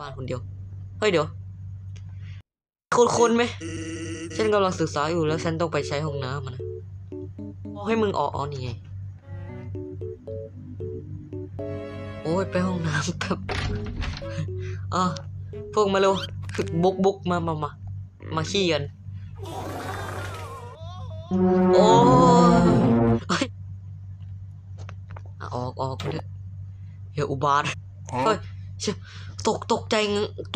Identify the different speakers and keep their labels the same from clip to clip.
Speaker 1: บ้านคนเดียว เฮ้ยเดี๋ยวคนคนไหมฉันกำลังศึกษาอยู่แล้วฉันต้องไปใช้ห้องน้ำอะนะบอกให้มึงออกอ๋อนี่ไง โอ้ยไปห้องน้ำแป๊บอะพวกมาเร็วบุกบุกมามามามาขี้กัน โอ้ยเฮ้ยอะออกออกเถอะเฮียอุบาทเฮ้ยเชี่ย ตกตกใจ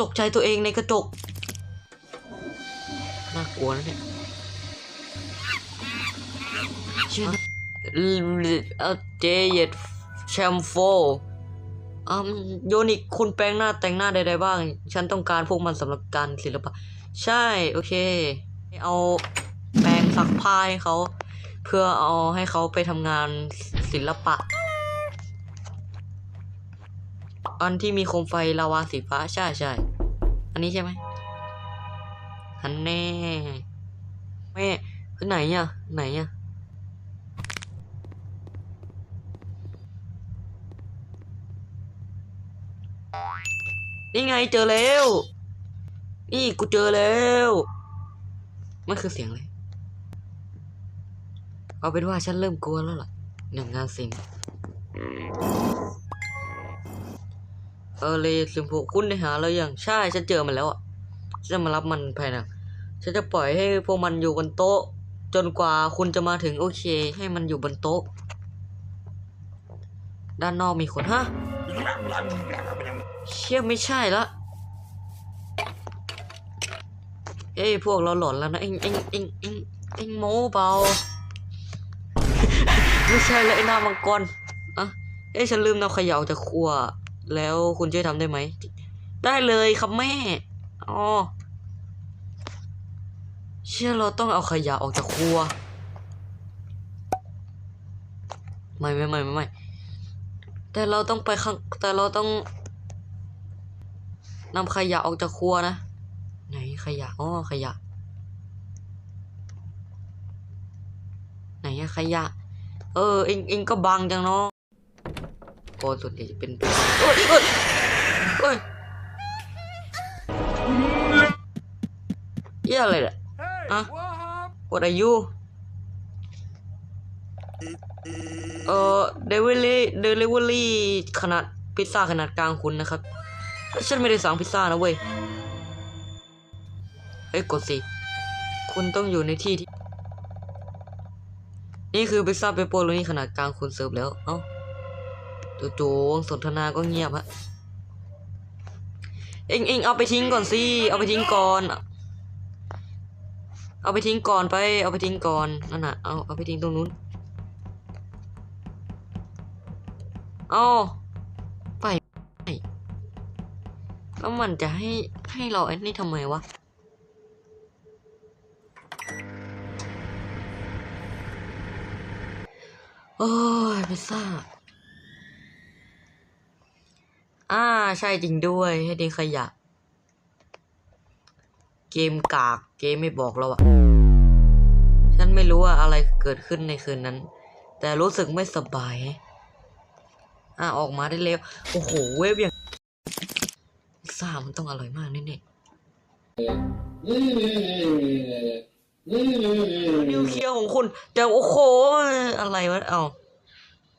Speaker 1: ตกใจตัวเองในกระจก น่ากลัวนะเนี่ยเชี่ยเอ่อเจเยตแชมโฟอืมโยนิกคุณแปลงหน้าแต่งหน้าใดๆบ้าง ฉันต้องการพวกมันสำหรับการศิลปะ ใช่ โอเค เอาแปรงซักผ้าให้เขา เพื่อเอาให้เขาไปทำงานศิลปะ อันที่มีโคมไฟลาวาสีฟ้าใช่ใช่อันนี้ใช่ไหมอันแน่แม่คือไหนอะไหนอะนี่ไงเจอแล้ว นี่กูเจอแล้วมันคือเสียงอะไรเอาเป็นว่าฉันเริ่มกลัวแล้วล่ะหนึ่งงานศิล เออเลยสิมพูคุณได้หาแล้วยังใช่ฉันเจอมันแล้วอะฉันจะมารับมันภายในฉันจะปล่อยให้พวกมันอยู่บนโต๊ะ จนกว่าคุณจะมาถึงโอเค ให้มันอยู่บนโต๊ะ ด้านนอกมีคนฮะเชี่ยไม่ใช่ละเอ้ยพวกเราหลอนแล้วนะเอ็งเอ็งเอ็งเอ็งเอ็งโม้เบาไม่ใช่เลยหน้ามังกรอะเอ้ยฉันลืมนำขยะออกจากครัว แล้วคุณช่วยทำได้ไหม ได้เลยครับแม่ อ๋อ เชื่อเราต้องเอาขยะออกจากครัว ไม่ไม่ไม่ไม่ไม่ แต่เราต้องไปข้าง แต่เราต้องนำขยะออกจากครัวนะ ไหนขยะ อ๋อขยะ ไหนขยะ เออเองเองก็บังจังเนาะ ก็ส่วนใหญ่จะเป็นเอ้ยเอ้ยเอ้ยเหี้ยอะไรเนี่ย
Speaker 2: Hey,
Speaker 1: Huh?
Speaker 2: what happened?
Speaker 1: What are you เอ่อเดลิเวอรี่เดลิเวอรี่ขนาดพิซซ่าขนาดกลางคุณนะครับ ฉันไม่ได้สั่งพิซซ่านะเว้ยเฮ้ยกดสิ คุณต้องอยู่ในที่ที่ นี่คือพิซซ่าเปปเปอโรนี่ขนาดกลางคุณเสิร์ฟแล้ว เอ้า จู่ๆวงสนทนาก็เงียบฮะเองเองเอาไปทิ้งก่อนสิเอาไปทิ้งก่อนเอาไปทิ้งก่อนไป เอาไปทิ้งก่อนนั่นน่ะเอาเอาไปทิ้งตรงนู้นเอาไปไปแล้วมันจะให้ให้เราไอ้นี่ทำไมวะโอ้ยพิซซ่า ใช่จริงด้วย ให้ดีขยะ เกมกาก เกมไม่บอกเราอะฉันไม่รู้ว่าอะไรเกิดขึ้นในคืนนั้น แต่รู้สึกไม่สบาย อะ ออกมาได้เร็ว โอ้โห เวฟอย่างพิซซ่ามันต้องอร่อยมากแน่ๆนิวเคลียร์ของคุณ แต่โอ้โห อะไรวะ เอา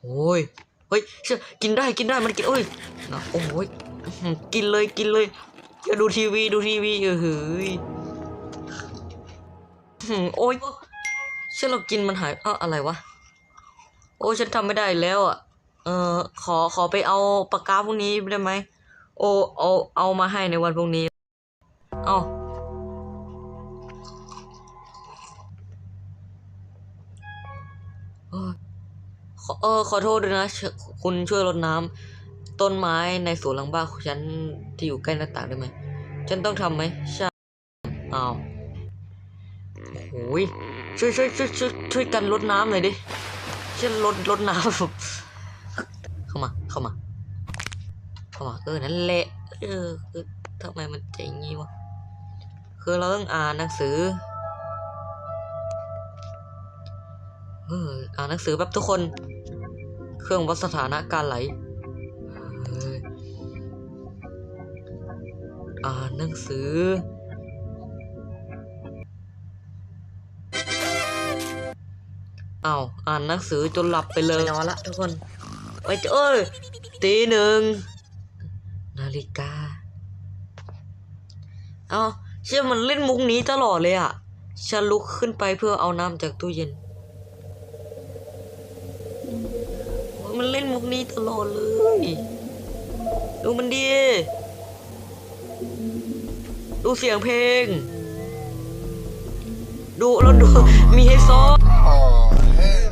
Speaker 1: โอ้ย เฮ้ยเชื่อกินได้กินได้มันกินโอ้ยอะโอ้ยกินเลยกินเลยจะดูทีวีดูทีวีเออเฮ้ยโอ้ยเชื่อเรากินมันหายเอ้าอะไรวะโอ้ยฉันทำไม่ได้แล้วอะเออขอขอไปเอาปากกาพวกนี้ได้ไหมโอ้เอาเอามาให้ในวันพรุ่งนี้ เอา เออขอโทษด้วยนะ คุณช่วยรดน้ำต้นไม้ในสวนหลังบ้านของฉันที่อยู่ใกล้หน้าต่างได้ไหม ฉันต้องทำไหมใช่อ้าวโอ้ยช่วยช่วยช่วยช่วยช่วยกันรดน้ำหน่อยดิฉันรดรดน้ำเข้ามาเข้ามาเข้ามาเออนั่นแหละเออคือทำไมมันใจงี้วะคือเราต้องอ่านหนังสือเอออ่านหนังสือแบบทุกคน เครื่องวัดสถานะการไหลเอออ่านหนังสืออ้าวอ่านหนังสือจนหลับไปเลยนอนละทุกคนเอ้ยเอ้ยตีหนึ่งนาฬิกา เอาเชื่อมันเล่นมุกนี้ตลอดเลยอะ ฉันลุกขึ้นไปเพื่อเอาน้ำจากตู้เย็น มันเล่นมุกนี้ตลอดเลย ดูมันดี ดูเสียงเพลง ดูแล้วดูมีให้ซ้อม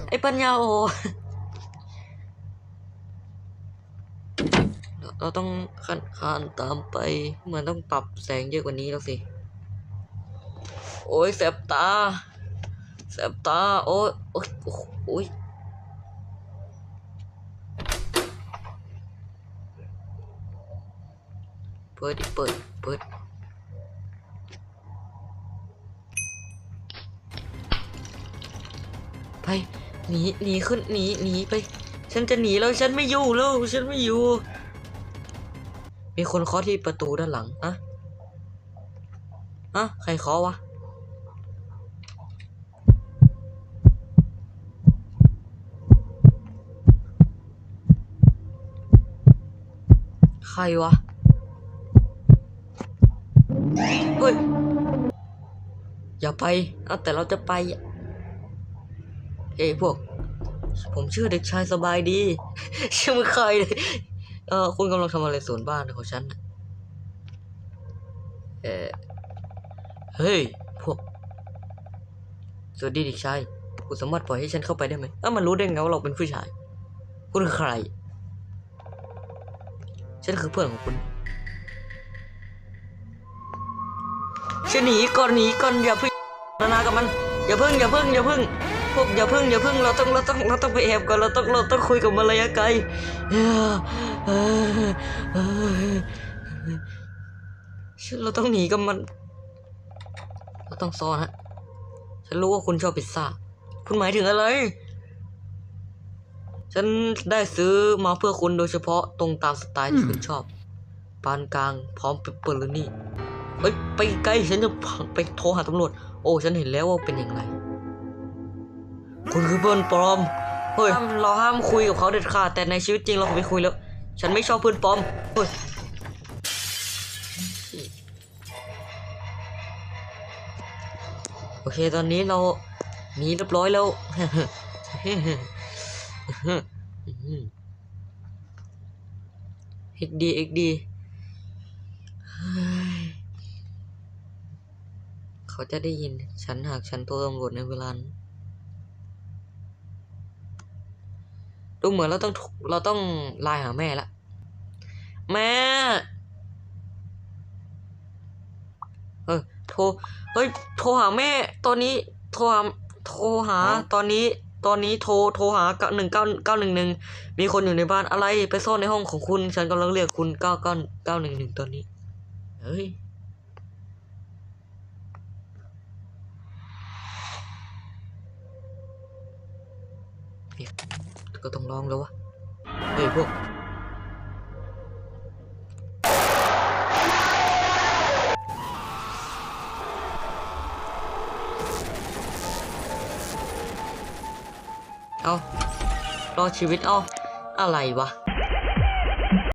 Speaker 1: ไอ้ปัญญาโอเราเราต้องคันคานตามไป เหมือนต้องปรับแสงเยอะกว่านี้แล้วสิ โอ้ยแสบตา แสบตา โอ้ยโอ้ยโอ้ยโอ้ยเปิดเปิดเปิดไปหนีหนีขึ้นหนีหนีไป ฉันจะหนีแล้วฉันไม่อยู่แล้วฉันไม่อยู่ มีคนเคาะที่ประตูด้านหลังอะอะใครเคาะวะใครวะ เฮ้ย อย่าไปเอาแต่เราจะไป เอ้ยพวก ผมชื่อเด็กชายสบายดี ชื่อมึงใครเออคุณกำลังทำอะไรสวนบ้านของฉันเออเฮ้ย พวก สวัสดีเด็กชาย คุณสามารถปล่อยให้ฉันเข้าไปได้ไหมเอ้ามันรู้ได้ไงว่าเราเป็นผู้ชาย คุณคือใคร ฉันคือเพื่อนของคุณ ฉันหนีก่อนหนีก่อนอย่าพึ่งนานากับมันอย่าพึ่งอย่าพึ่งอย่าพึ่งพวกอย่าพึ่งอย่าพึ่งเราต้องเราต้องเราต้องไปแอบก่อนเราต้องเราต้องคุยกับมันระยะไกลเออเอเออฉันเราต้องหนีกับมัน เราต้องซ่อนฮะฉันรู้ว่าคุณชอบพิซซ่าคุณหมายถึงอะไร ฉันได้ซื้อมาเพื่อคุณโดยเฉพาะตรงตามสไตล์ที่คุณชอบ ปานกลางพร้อมเปปเปอร์นี่ เอ้ยไปไกล้ฉันจะไปโทรหาตำรวจ โอ้ฉันเห็นแล้วว่าเป็นอย่างไร คุณคือเพื่อนปลอม เฮ้ยเราห้ามคุยกับเขาเด็ดขาดแต่ในชีวิตจริงเราไม่คุยแล้ว ฉันไม่ชอบเพื่อนปลอม เฮ้ยโอเคตอนนี้เราหนีเรียบร้อยแล้วเอ็กดีเอ็กดี เขาจะได้ยินฉันหากฉันโทรตำรวจในเวลานั้นดูเหมือนเราต้องเราต้องไลน์หาแม่ละ แม่ เออโทร เฮ้ย โทรหาแม่ ตอนนี้ โทรหา โทรหา ตอนนี้ ตอนนี้โทร โทรหาหนึ่งเก้าเก้าหนึ่งหนึ่ง มีคนอยู่ในบ้านอะไร ไปซ่อนในห้องของคุณ ฉันกำลังเรียกคุณเก้าเก้าเก้าหนึ่งหนึ่งตอนนี้ เฮ้ย ก็ต้องลองแล้ววะ เฮ้ยพวก เอารอดชีวิตเอาอะไรวะ